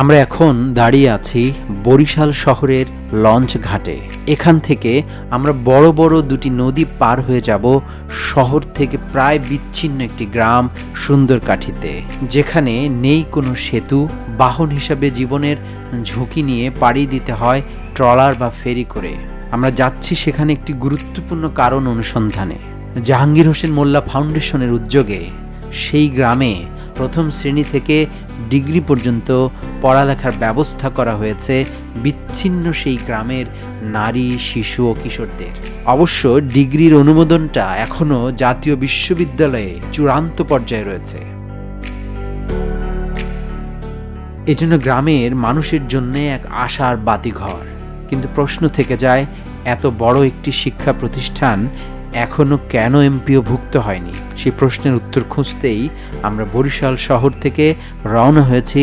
আমরা এখন দাঁড়িয়ে আছি বরিশাল শহরের লঞ্চ ঘাটে। এখান থেকে আমরা বড় বড় দুটি নদী পার হয়ে যাব শহর থেকে প্রায় বিচ্ছিন্ন একটি গ্রাম সুন্দরকাঠিতে, যেখানে নেই কোনো সেতু, বাহন হিসাবে জীবনের ঝুঁকি নিয়ে পাড়ি দিতে হয় ট্রলার বা ফেরি করে। আমরা যাচ্ছি সেখানে একটি গুরুত্বপূর্ণ কারণ অনুসন্ধানে। জাহাঙ্গীর হোসেন মোল্লা ফাউন্ডেশনের উদ্যোগে সেই গ্রামে প্রথম শ্রেণি থেকে ডিগ্রি পর্যন্ত পড়ালেখার ব্যবস্থা করা হয়েছে বিচ্ছিন্ন সেই গ্রামের নারী, শিশু ও কিশোরদের। অবশ্য ডিগ্রির অনুমোদনটা এখনও জাতীয় বিশ্ববিদ্যালয়ে চূড়ান্ত পর্যায়ে রয়েছে। এজন্য গ্রামের মানুষের জন্য এক আশার বাতিঘর। কিন্তু প্রশ্ন থেকে যায়, এত বড় একটি শিক্ষা প্রতিষ্ঠান এখনও কেন এমপিও ভুক্ত হয়নি? সেই প্রশ্নের উত্তর খুঁজতেই আমরা বরিশাল শহর থেকে রওনা হয়েছি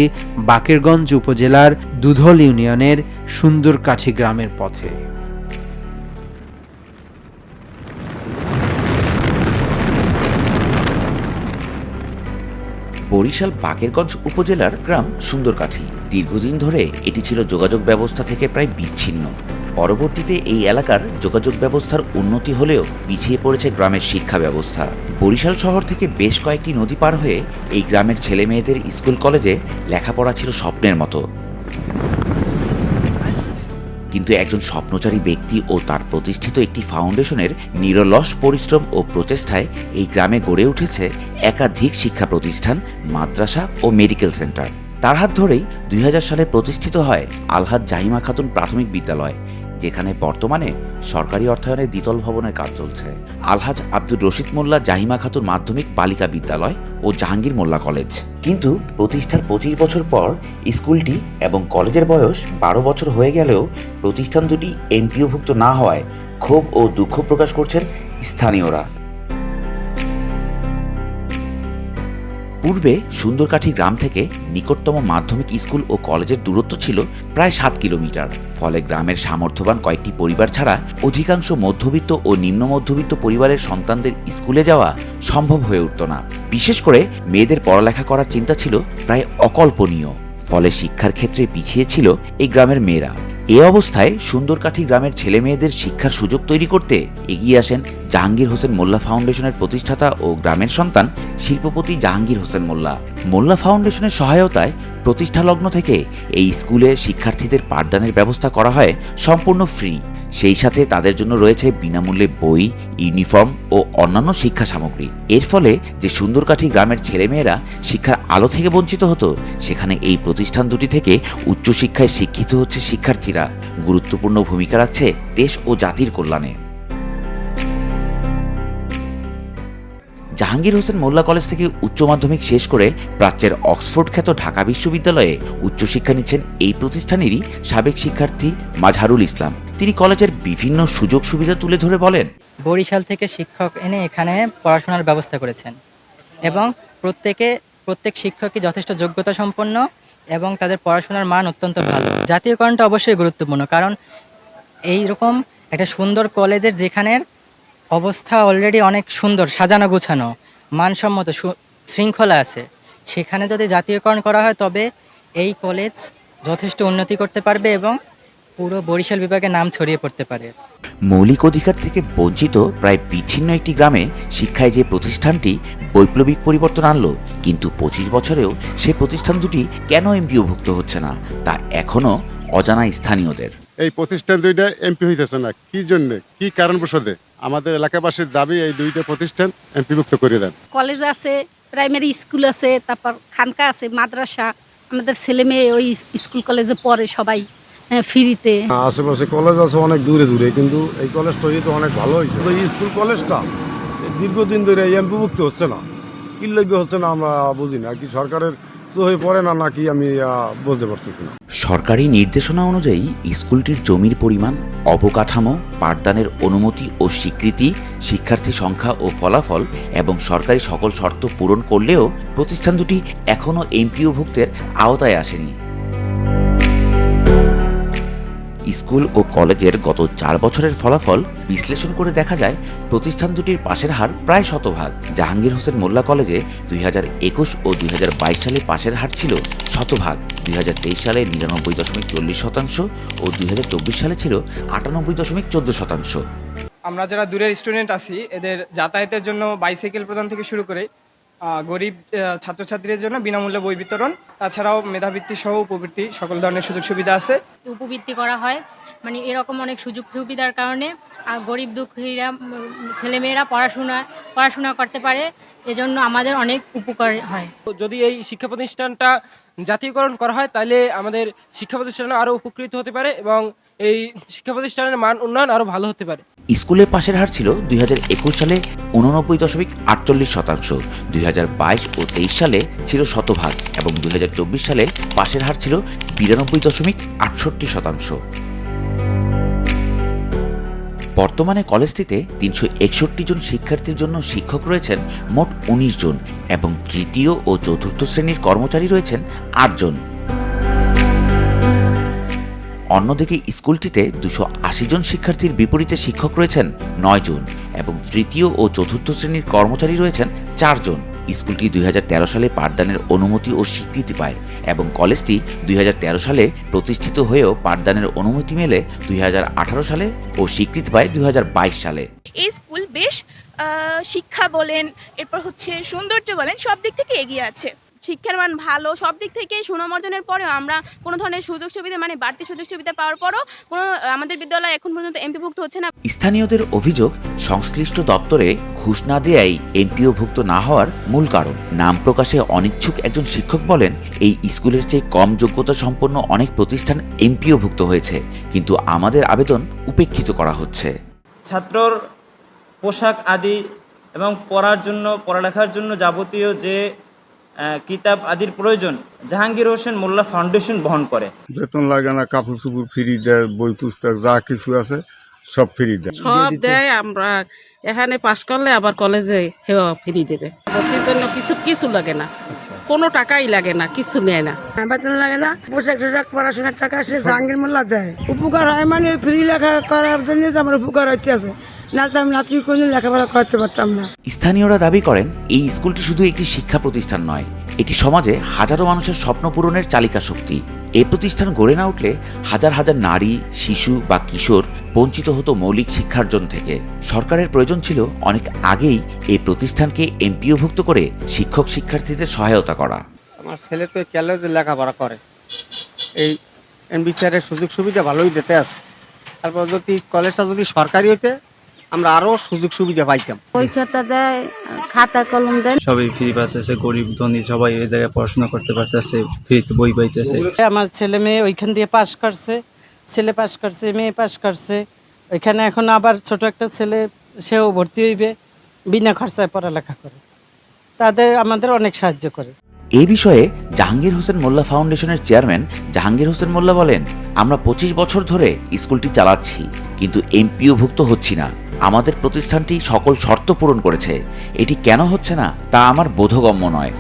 বাকেরগঞ্জ উপজেলার দুধল ইউনিয়নের সুন্দরকাঠি গ্রামের পথে। বরিশাল বাকেরগঞ্জ উপজেলার গ্রাম সুন্দরকাঠি। দীর্ঘদিন ধরে এটি ছিল যোগাযোগ ব্যবস্থা থেকে প্রায় বিচ্ছিন্ন। পরবর্তীতে এই এলাকার যোগাযোগ ব্যবস্থার উন্নতি হলেও পিছিয়ে পড়েছে গ্রামের শিক্ষা ব্যবস্থা। বরিশাল শহর থেকে বেশ কয়েকটি নদী পার হয়ে এই গ্রামের ছেলে মেয়েদের স্কুল কলেজে লেখাপড়া ছিল স্বপ্নের মতো। কিন্তু একজন স্বপ্নচারী ব্যক্তি ও তার প্রতিষ্ঠিত একটি ফাউন্ডেশনের নিরলস পরিশ্রম ও প্রচেষ্টায় এই গ্রামে গড়ে উঠেছে একাধিক শিক্ষা প্রতিষ্ঠান, মাদ্রাসা ও মেডিকেল সেন্টার। তার হাত ধরেই দুই হাজার সালে প্রতিষ্ঠিত হয় আলহাজ জাহিমা খাতুন প্রাথমিক বিদ্যালয়। যেখানে বর্তমানে সরকারি অর্থায়নে দ্বিতল ভবনের কাজ চলছে। আলহাজ আব্দুর রশিদ মোল্লা জাহিমা খাতুর মাধ্যমিক বালিকা বিদ্যালয় ও জাহাঙ্গীর মোল্লা কলেজ। কিন্তু প্রতিষ্ঠার পঁচিশ বছর পর স্কুলটি এবং কলেজের বয়স বারো বছর হয়ে গেলেও প্রতিষ্ঠান দুটি এমপিওভুক্ত না হওয়ায় ক্ষোভ ও দুঃখ প্রকাশ করছেন স্থানীয়রা। পূর্বে সুন্দরকাঠি গ্রাম থেকে নিকটতম মাধ্যমিক স্কুল ও কলেজের দূরত্ব ছিল প্রায় সাত কিলোমিটার। ফলে গ্রামের সামর্থ্যবান কয়েকটি পরিবার ছাড়া অধিকাংশ মধ্যবিত্ত ও নিম্ন মধ্যবিত্ত পরিবারের সন্তানদের স্কুলে যাওয়া সম্ভব হয়ে উঠত না। বিশেষ করে মেয়েদের পড়ালেখা করার চিন্তা ছিল প্রায় অকল্পনীয়। ফলে শিক্ষার ক্ষেত্রে পিছিয়ে ছিল এই গ্রামের মেয়েরা। এ অবস্থায় সুন্দরকাঠি গ্রামের ছেলে মেয়েদের শিক্ষার সুযোগ তৈরি করতে এগিয়ে আসেন জাহাঙ্গীর হোসেন মোল্লা ফাউন্ডেশনের প্রতিষ্ঠাতা ও গ্রামের সন্তান শিল্পপতি জাহাঙ্গীর হোসেন মোল্লা। মোল্লা ফাউন্ডেশনের সহায়তায় প্রতিষ্ঠা লগ্ন থেকে এই স্কুলে শিক্ষার্থীদের পাঠদানের ব্যবস্থা করা হয় সম্পূর্ণ ফ্রি। সেই সাথে তাদের জন্য রয়েছে বিনামূল্যে বই, ইউনিফর্ম ও অন্যান্য শিক্ষা সামগ্রী। এর ফলে যে সুন্দরকাঠি গ্রামের ছেলেমেয়েরা শিক্ষার আলো থেকে বঞ্চিত হতো, সেখানে এই প্রতিষ্ঠান দুটি থেকে উচ্চশিক্ষায় শিক্ষিত হচ্ছে শিক্ষার্থীরা। গুরুত্বপূর্ণ ভূমিকা রাখছে দেশ ও জাতির কল্যাণে। জাহাঙ্গীর হোসেন মোল্লা কলেজ থেকে উচ্চ মাধ্যমিক শেষ করে প্রাচ্যের অক্সফোর্ড খ্যাত ঢাকা বিশ্ববিদ্যালয়ে উচ্চশিক্ষা নিচ্ছেন এই প্রতিষ্ঠানেরই সাবেক শিক্ষার্থী মাঝহারুল ইসলাম। তিনি কলেজের বিভিন্ন সুযোগ সুবিধা তুলে ধরে বলেন। বরিশাল থেকে শিক্ষক এনে এখানে পড়াশোনার ব্যবস্থা করেছেন এবং প্রত্যেকে, প্রত্যেক শিক্ষকই যথেষ্ট যোগ্যতা সম্পন্ন এবং তাদের পড়াশোনার মান অত্যন্ত ভালো। জাতীয়করণটা অবশ্যই গুরুত্বপূর্ণ কারণ এই রকম একটা সুন্দর কলেজের যেখানের অবস্থা অলরেডি অনেক সুন্দর, সাজানো গোছানো, মানসম্মত শৃঙ্খলা আছে, সেখানে যদি জাতীয়করণ করা হয় তবে এই কলেজ যথেষ্ট উন্নতি করতে পারবে এবং পুরো বরিশাল বিভাগে নাম ছড়িয়ে পড়তে পারে। মৌলিক অধিকার থেকে বঞ্চিত প্রায় বিচ্ছিন্ন একটি গ্রামে শিক্ষায় যে প্রতিষ্ঠানটি বৈপ্লবিক পরিবর্তন আনলো কিন্তু পঁচিশ বছরেও সে প্রতিষ্ঠান দুটি কেন এমপিওভুক্ত হচ্ছে না তা এখনও অজানা স্থানীয়দের। এই প্রতিষ্ঠান দুইটা এমপি হইতেছে না। কি জন্য? কি কারণবশতে? আমাদের এলাকাবাসীর দাবি এই দুইটা প্রতিষ্ঠান এমপিভুক্ত করে দেন। কলেজ আছে প্রাইমারি স্কুল আছে তারপর খানকা আছে মাদ্রাসা। আমাদের ছেলে মেয়ে ওই স্কুল কলেজে পড়ে সবাই। ফ্রিতে আশেপাশে কলেজ আছে অনেক দূরে দূরে কিন্তু এই কলেজটা তো অনেক ভালো হয়েছে স্কুল কলেজটা দীর্ঘদিন ধরে এমপিভুক্ত হচ্ছে না। কি লজ্ঞ হচ্ছে না আমরা বুঝি না কি সরকারের হয়ে পড়ে না নাকি আমি বুঝতে পারতেছি না। সরকারি নির্দেশনা অনুযায়ী স্কুলটির জমির পরিমাণ অবকাঠামো পাঠদানের অনুমতি ও স্বীকৃতি শিক্ষার্থী সংখ্যা ও ফলাফল এবং সরকারি সকল শর্ত পূরণ করলেও প্রতিষ্ঠান দুটি এখনও এমপিওভুক্তের আওতায় আসেনি। স্কুল ও কলেজের গত চার বছরের ফলাফল বিশ্লেষণ করে দেখা যায়, প্রতিষ্ঠান দুটির পাশের হার প্রায় শতভাগ। জাহাঙ্গীর হোসেন মোল্লা কলেজে দুই হাজার একুশ ও দুই হাজার বাইশ সালে পাশের হার ছিল শতভাগ। দুই হাজার তেইশ সালে নিরানব্বই দশমিক চল্লিশ শতাংশ ও দুই হাজার চব্বিশ সালে ছিল আটানব্বই দশমিক চোদ্দ শতাংশ। আমরা যারা দূরের স্টুডেন্ট আছি, এদের যাতায়াতের জন্য বাইসাইকেল প্রদান থেকে শুরু করে গরিব ছাত্রছাত্রীদের জন্য বিনামূল্যে বই বিতরণ। তাছাড়াও মেধাবৃত্তি সহ উপবৃত্তি সকল ধরনের সুযোগ সুবিধা আছে। উপবৃত্তি করা হয়। মানে এরকম অনেক সুযোগ সুবিধার কারণে গরিব দুঃখীরা ছেলেমেয়েরা পড়াশোনা পড়াশোনা করতে পারে। এজন্য আমাদের অনেক উপকার হয়। যদি এই শিক্ষা প্রতিষ্ঠানটা জাতীয়করণ করা হয় তাহলে আমাদের শিক্ষা প্রতিষ্ঠান আরও উপকৃত হতে পারে এবং এই শিক্ষা প্রতিষ্ঠানের মান উন্নয়ন আরও ভালো হতে পারে। স্কুলে পাশের হার ছিল দুই সালে উননব্বই দশমিক আটচল্লিশ শতাংশ, দুই হাজার বাইশ ও তেইশ সালে ছিল শতভাগ এবং দুই হাজার চব্বিশ সালে পাশের হার ছিল বিরানব্বই দশমিক আটষট্টি শতাংশ। বর্তমানে কলেজটিতে তিনশো একষট্টি জন শিক্ষার্থীর জন্য শিক্ষক রয়েছেন মোট উনিশ জন এবং তৃতীয় ও চতুর্থ শ্রেণির কর্মচারী রয়েছেন আটজন অন্যদিকে স্কুলটিতে দুশো আশি জন শিক্ষার্থীর বিপরীতে শিক্ষক রয়েছেন নয় জন এবং তৃতীয় ও চতুর্থ শ্রেণির কর্মচারী রয়েছেন চারজন স্কুলটি দু হাজার তেরো সালে পাঠদানের অনুমতি ও স্বীকৃতি পায় এবং কলেজটি দুই হাজার তেরো সালে প্রতিষ্ঠিত হয়েও পাঠদানের অনুমতি মেলে দুই হাজার আঠারো সালে ও স্বীকৃতি পায় দুই হাজার বাইশ সালে। এই স্কুল বেশ শিক্ষা বলেন, এরপর হচ্ছে সৌন্দর্য বলেন, সব দিক থেকে এগিয়ে আছে। শিক্ষার মান ভালো সব দিক থেকে সুনাম অর্জনের পরেও আমরা কোনো ধরনের সুযোগ সুবিধা মানে বাড়তি সুযোগ সুবিধা পাওয়ার পরও কোনো আমাদের বিদ্যালয় এখন পর্যন্ত এমপিভুক্ত হচ্ছে না। স্থানীয়দের অভিযোগ সংশ্লিষ্ট দপ্তরে ঘুষ না দেয়াই এমপিওভুক্ত না হওয়ার মূল কারণ। নাম প্রকাশে অনিচ্ছুক একজন শিক্ষক বলেন এই স্কুলের চেয়ে কম যোগ্যতা সম্পন্ন অনেক প্রতিষ্ঠান এমপিওভুক্ত হয়েছে কিন্তু আমাদের আবেদন উপেক্ষিত করা হচ্ছে। ছাত্রর পোশাক আদি এবং পড়ার জন্য পড়ালেখার জন্য যাবতীয় যে কিতাব আদির প্রয়োজন। জাহাঙ্গীর হোসেন মোল্লা ফাউন্ডেশন বহন করে। বেতন লাগে না কাপড় চুপড় ফ্রি দেয় বই পুস্তক যা কিছু আছে সব ফ্রি দেয়। সব দেয় আমরা। এখানে পাশ করলে আবার কলেজে হেওয়া ফ্রি দেবে। ভর্তির জন্য কিছু কিছু লাগে না। কোনো টাকাই লাগে না কিছু নেয় না। বেতন লাগে না। পোশাক টোশাক পড়াশোনার টাকা সে জাহাঙ্গীর মোল্লা দেয়। উপকার হয় মানে ফ্রি লেখা করার জন্য তো আমার উপকার হচ্ছে আছে না তো আমি নাতি কোনো লেখাপড়া করতে পারতাম না। স্থানীয়রা দাবি করেন এই স্কুলটি শুধু একটি শিক্ষা প্রতিষ্ঠান নয় এটি সমাজে হাজারো মানুষের স্বপ্ন পূরণের চালিকা শক্তি। এই প্রতিষ্ঠান গড়ে না উঠলে হাজার হাজার নারী শিশু বা কিশোর বঞ্চিত হতো মৌলিক শিক্ষার্জন থেকে। সরকারের প্রয়োজন ছিল অনেক আগেই এই প্রতিষ্ঠানকে এমপিওভুক্ত করে শিক্ষক শিক্ষার্থীদের সহায়তা করা। আমার ছেলে তো কলেজে লেখাপড়া করে। এই এনবিসিআরের সুযোগ সুবিধা ভালোই দিতে আছে। তারপর যদি কলেজটা যদি সরকারি হইতে আমরা আরও সুযোগ সুবিধা পাইতাম। ওই খাতা দেয় খাতা কলম দেয়। সবাই ফ্রি পাইতেছে গরিব ধনী সবাই এই জায়গায় পড়াশোনা করতে পারতেছে ফ্রিতে বই পাইতেছে। আমার ছেলে মেয়ে ওইখান দিয়ে পাশ করছে ছেলে পাশ করছে মেয়ে পাশ করছে। ওইখানে এখন আবার ছোট একটা ছেলে সেও ভর্তি হইবে বিনা খরচায় পড়ালেখা করে। তাদের আমাদের অনেক সাহায্য করে। এই বিষয়ে জাহাঙ্গীর হোসেন মোল্লা ফাউন্ডেশনের চেয়ারম্যান জাহাঙ্গীর হোসেন মোল্লা বলেন, আমরা পঁচিশ বছর ধরে স্কুলটি চালাচ্ছি, কিন্তু এমপিওভুক্ত হচ্ছি না। আমাদের প্রতিষ্ঠানটি সকল শর্ত পূরণ করেছে। এটি কেন হচ্ছে না, তা আমার বোধগম্য নয়।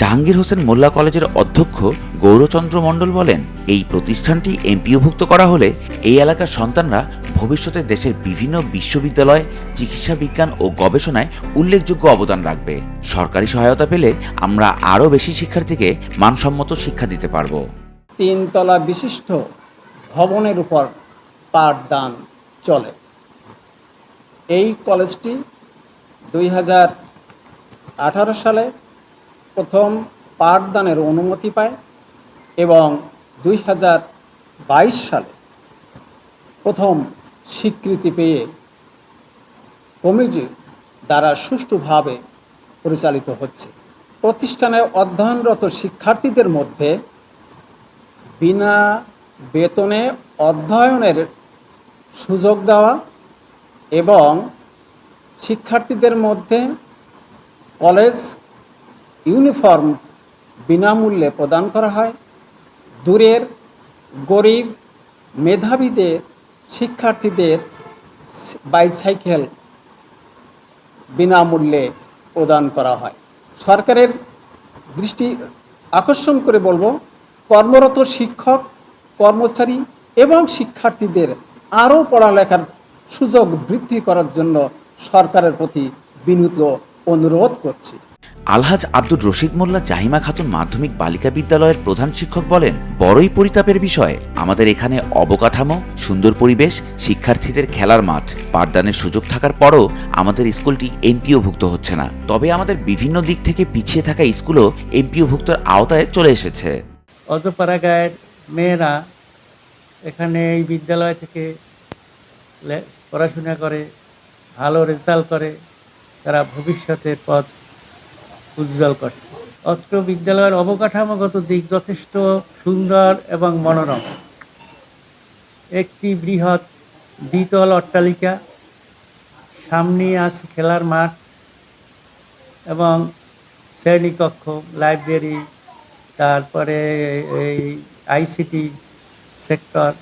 জাহাঙ্গীর হোসেন মোল্লা কলেজের অধ্যক্ষ গৌরচন্দ্র মণ্ডল বলেন, এই প্রতিষ্ঠানটি এমপিওভুক্ত করা হলে এই এলাকার সন্তানরা ভবিষ্যতে দেশের বিভিন্ন বিশ্ববিদ্যালয়, চিকিৎসা বিজ্ঞান ও গবেষণায় উল্লেখযোগ্য অবদান রাখবে। সরকারি সহায়তা পেলে আমরা আরও বেশি শিক্ষার্থীকে মানসম্মত শিক্ষা দিতে পারব। তিনতলা বিশিষ্ট ভবনের উপর পাঠদান চলে। এই কলেজটি দুই হাজার আঠারো সালে প্রথম পাঠদানের অনুমতি পায় এবং দুই হাজার বাইশ সালে প্রথম স্বীকৃতি পেয়ে কমিটির দ্বারা সুষ্ঠুভাবে পরিচালিত হচ্ছে। প্রতিষ্ঠানে অধ্যয়নরত শিক্ষার্থীদের মধ্যে বিনা বেতনে অধ্যয়নের সুযোগ দেওয়া এবং শিক্ষার্থীদের মধ্যে কলেজ ইউনিফর্ম বিনামূল্যে প্রদান করা হয়। দূরের গরিব মেধাবীদের শিক্ষার্থীদের বাইসাইকেল বিনামূল্যে প্রদান করা হয়। সরকারের দৃষ্টি আকর্ষণ করে বলব, কর্মরত শিক্ষক, কর্মচারী এবং শিক্ষার্থীদের আরও পড়ালেখার সুযোগ বৃদ্ধি করার জন্য সরকারের প্রতি বিনীত অনুরোধ করছি। আলহাজ আব্দুর রশিদ মোল্লা জাহিমা খাতুন মাধ্যমিক বালিকা বিদ্যালয়ের প্রধান শিক্ষক বলেন, বড়ই পরিতাপের বিষয়। আমাদের এখানে অবকাঠামো, সুন্দর পরিবেশ, শিক্ষার্থীদের খেলার মাঠ, পাঠদানের সুযোগ থাকার পরও আমাদের স্কুলটি এমপিওভুক্ত হচ্ছে না। তবে আমাদের বিভিন্ন দিক থেকে পিছিয়ে থাকা স্কুলও এমপিওভুক্তর আওতায় চলে এসেছে। অজপাড়া মেয়েরা এখানে এই বিদ্যালয় থেকে পড়াশোনা করে, ভালো রেজাল্ট করে, তারা ভবিষ্যতের পথ উজ্জ্বল করছে। অত্র বিদ্যালয়ের অবকাঠামোগত দিক যথেষ্ট সুন্দর এবং মনোরম। একটি বৃহৎ দ্বিতল অট্টালিকা, সামনে আছে খেলার মাঠ এবং শ্রেণীকক্ষ, লাইব্রেরি, তারপরে এই আইসিটি সেক্টর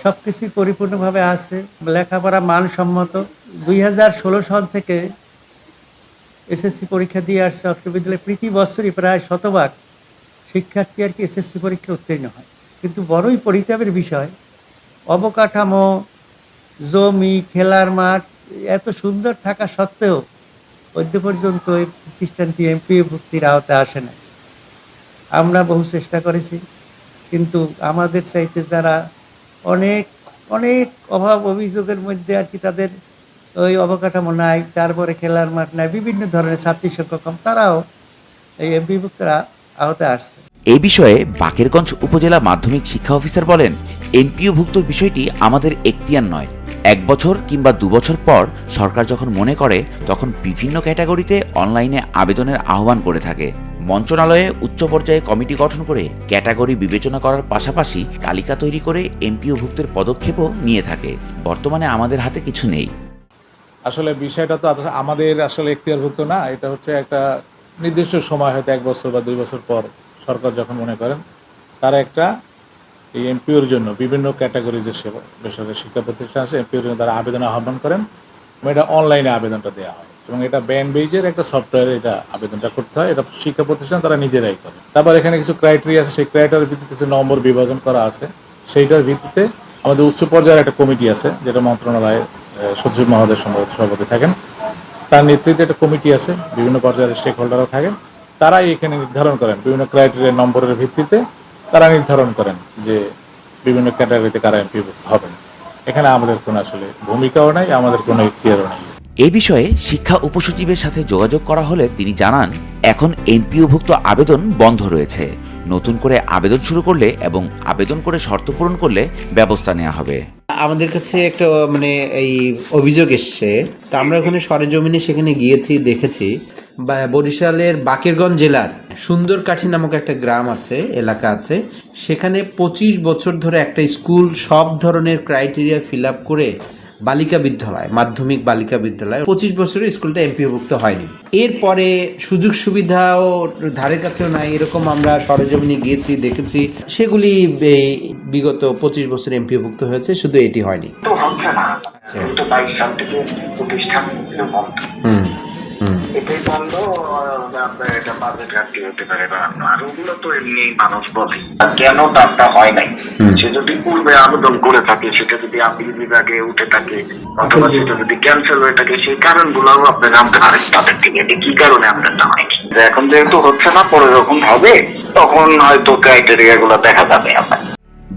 সব কিছুই পরিপূর্ণভাবে আছে। লেখাপড়া মানসম্মত। দুই হাজার ষোলো সাল থেকে এসএসসি পরীক্ষা দিয়ে আসছে অষ্টম বিদ্যালয়ে। প্রতি বছরই প্রায় শতভাগ শিক্ষার্থী আর কি এসএসসি পরীক্ষা উত্তীর্ণ হয়। কিন্তু বড়ই পরিতাপের বিষয়, অবকাঠামো, জমি, খেলার মাঠ, এত সুন্দর থাকা সত্ত্বেও মধ্য পর্যন্ত এই প্রতিষ্ঠানটি এমপি ভুক্তির আওতায় আসে না আমরা বহু চেষ্টা করেছি, কিন্তু আমাদের চাইতে যারা অনেক অনেক অভাব অভিযোগের মধ্যে আর কি তাদের ওই অবকাঠামো নাই, তারপরে খেলার মাঠ নাই, বিভিন্ন ধরনের ছাত্রী শিক্ষক কম, তারাও এই এমপিভুক্তরা আওতায় আসছে। এই বিষয়ে বাকেরগঞ্জ উপজেলা মাধ্যমিক শিক্ষা অফিসার বলেন, এনপিওভুক্ত বিষয়টি আমাদের এখতিয়ার নয়। এক বছর কিংবা দু বছর পর সরকার যখন মনে করে, তখন বিভিন্ন ক্যাটাগরিতে অনলাইনে আবেদনের আহ্বান করে থাকে। মন্ত্রণালয়ে উচ্চ পর্যায়ে কমিটি গঠন করে ক্যাটাগরি বিবেচনা করার পাশাপাশি তালিকা তৈরি করে এমপিওভুক্তের পদক্ষেপও নিয়ে থাকে। বর্তমানে আমাদের হাতে কিছু নেই। আসলে বিষয়টা তো আমাদের আসলে এখতিয়ারভুক্ত না। এটা হচ্ছে একটা নির্দিষ্ট সময়, হয়তো এক বছর বা দুই বছর পর সরকার যখন মনে করেন, তারা একটা এই এমপিওর জন্য বিভিন্ন ক্যাটাগরি যে সেবা বেসরকারি শিক্ষা প্রতিষ্ঠান আছে, এমপিওর জন্য তারা আবেদন আহ্বান করেন এবং এটা অনলাইনে আবেদনটা দেওয়া হয়। এবং এটা ব্যান্ড বেজের একটা সফটওয়্যারে এটা আবেদনটা করতে হয়। এটা শিক্ষা প্রতিষ্ঠান তারা নিজেরাই করে। তারপর এখানে কিছু ক্রাইটেরিয়া আছে। সেই ক্রাইটেরিয়ার ভিত্তিতে কিছু নম্বর বিভাজন করা আছে। সেইটার ভিত্তিতে আমাদের উচ্চ পর্যায়ের একটা কমিটি আছে, যেটা মন্ত্রণালয়ের সচিব মহোদয় সম্ভবত সভাপতি থাকেন। তার নেতৃত্বে একটা কমিটি আছে, বিভিন্ন পর্যায়ের স্টেক হোল্ডাররা থাকেন। তারাই এখানে নির্ধারণ করেন, বিভিন্ন ক্রাইটেরিয়া নম্বরের ভিত্তিতে তারা নির্ধারণ করেন যে বিভিন্ন ক্যাটাগরিতে কারা এমপি হবেন। এখানে আমাদের কোনো আসলে ভূমিকাও নাই, আমাদের কোনো ইতিহারও নেই। এ বিষয়ে শিক্ষা উপসচিবের সাথে যোগাযোগ করা হলে তিনি জানান, এখন এনপিওভুক্ত আবেদন বন্ধ রয়েছে। নতুন করে আবেদন শুরু করলে এবং আবেদন করে শর্ত পূরণ করলে ব্যবস্থা নেওয়া হবে। আমাদের কাছে একটা মানে এই অভিযোগ এসছে। তো আমরা ওখানে সরেজমিনে সেখানে গিয়েছি, দেখেছি। বরিশালের বাকেরগঞ্জ জেলার সুন্দরকাঠি নামক একটা গ্রাম আছে, এলাকা আছে। সেখানে পঁচিশ বছর ধরে একটা স্কুল সব ধরনের ক্রাইটেরিয়া ফিল আপ করে বালিকা বিদ্যালয় মাধ্যমিক বালিকা বিদ্যালয়। পঁচিশ বছরের স্কুলটা এমপিওভুক্ত হয়নি। এরপরে সুযোগ সুবিধাও ধারে কাছেও নাই এরকম আমরা সরজমিনে গিয়েছি দেখেছি। সেগুলি এই বিগত পঁচিশ বছর এমপিওভুক্ত হয়েছে শুধু এটি হয়নি। হুম হুম। এটাই বন্ধ আপনার এটা বাজেট ঘাটতি হতে পারে বা আর ওগুলো তো এমনি মানুষ বলে কেন তারটা হয় নাই। সে যদি পূর্বে আবেদন করে থাকে সেটা যদি আপিল বিভাগে উঠে থাকে অথবা সেটা যদি ক্যান্সেল হয়ে থাকে সেই কারণগুলোও আপনি জানতে পারেন তাদের থেকে যে কি কারণে আপনারটা হয়নি যে এখন যেহেতু হচ্ছে না পরে যখন হবে তখন হয়তো ক্রাইটেরিয়া গুলো দেখা যাবে আপনার।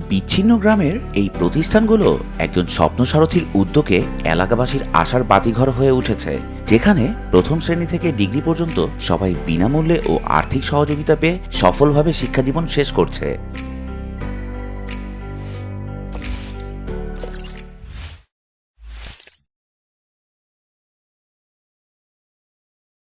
বিচ্ছিন্ন গ্রামের এই প্রতিষ্ঠানগুলো একজন স্বপ্নসারথীর উদ্যোগে এলাকাবাসীর আশার বাতিঘর হয়ে উঠেছে। যেখানে প্রথম শ্রেণি থেকে ডিগ্রি পর্যন্ত সবাই বিনামূল্যে ও আর্থিক সহযোগিতা পেয়ে সফলভাবে শিক্ষাজীবন শেষ করছে।